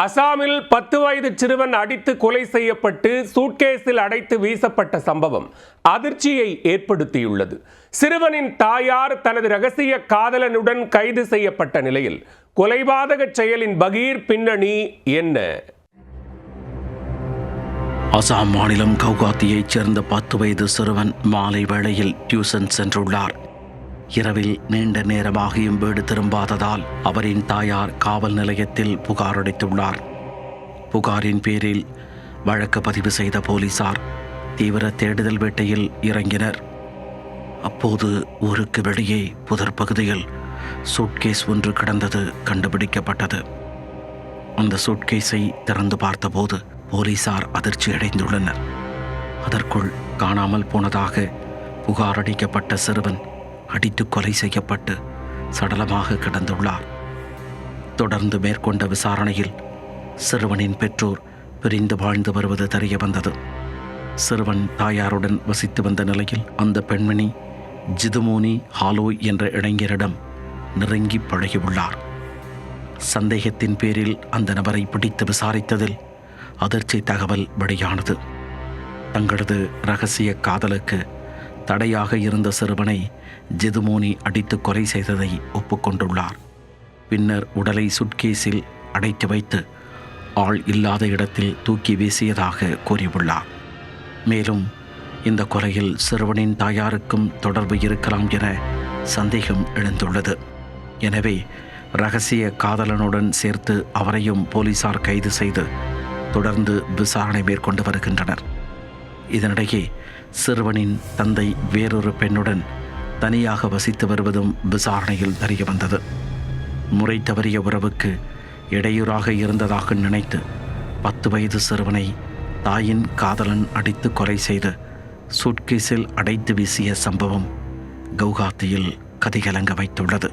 அசாமில் பத்து வயது சிறுவன் அடித்து கொலை செய்யப்பட்டு சூட்கேஸில் அடைத்து வீசப்பட்ட சம்பவம் அதிர்ச்சியை ஏற்படுத்தியுள்ளது. சிறுவனின் தாயார் தனது ரகசிய காதலனுடன் கைது செய்யப்பட்ட நிலையில் கொலைபாதக செயலின் பகீர் பின்னணி என்ன? அசாம் மாநிலம் கவுகாத்தியைச் சேர்ந்த பத்து வயது சிறுவன் மாலை வேளையில் டியூசன் சென்றுள்ளார். இரவில் நீண்ட நேரமாகியும் வீடு திரும்பாததால் அவரின் தாயார் காவல் நிலையத்தில் புகார் அளித்துள்ளார். புகாரின் பேரில் வழக்கு பதிவு செய்த போலீசார் தீவிர தேடுதல் வேட்டையில் இறங்கினர். அப்போது ஊருக்கு வெளியே புதர் பகுதியில் சூட்கேஸ் ஒன்று கிடந்தது கண்டுபிடிக்கப்பட்டது. அந்த சூட்கேஸை திறந்து பார்த்தபோது போலீசார் அதிர்ச்சி அடைந்துள்ளனர். அதற்குள் காணாமல் போனதாக புகார் அளிக்கப்பட்ட சிறுவன் அடித்து கொலை செய்யப்பட்டு சடலமாக கிடந்துள்ளார். தொடர்ந்து மேற்கொண்ட விசாரணையில் சிறுவனின் பெற்றோர் பிரிந்து வாழ்ந்து வருவது தெரிய வந்தது சிறுவன் தாயாருடன் வசித்து வந்த நிலையில் அந்த பெண்மணி ஜிதுமோனி ஹாலோய் என்ற இளைஞரிடம் நெருங்கி பழகியுள்ளார். சந்தேகத்தின் பேரில் அந்த நபரை பிடித்து விசாரித்ததில் அதிர்ச்சி தகவல் வெளியானது. தங்களது ரகசிய காதலுக்கு தடையாக இருந்த சிறுவனை ஜெதுமோனி அடித்து கொலை செய்ததை ஒப்புக்கொண்டுள்ளார் பின்னர் உடலை சுட்கேஸில் அடைத்து வைத்து ஆள் இல்லாத இடத்தில் தூக்கி வீசியதாக கூறியுள்ளார். மேலும் இந்த கொலையில் சிறுவனின் தாயாருக்கும் தொடர்பு இருக்கலாம் என சந்தேகம் எழுந்துள்ளது. எனவே ரகசிய காதலனுடன் சேர்த்து அவரையும் போலீசார் கைது செய்து தொடர்ந்து விசாரணை மேற்கொண்டு வருகின்றனர். இதனிடையே சிறுவனின் தந்தை வேறொரு பெண்ணுடன் தனியாக வசித்து வருவதும் விசாரணையில் தெரிய வந்தது. முறை தவறிய உறவுக்கு இடையூறாக இருந்ததாக நினைத்து பத்து வயது சிறுவனை தாயின் காதலன் அடித்து கொலை செய்து சூட்கேஸில் அடைத்து வீசிய சம்பவம் கவுகாத்தியில் கதிகலங்க வைத்துள்ளது.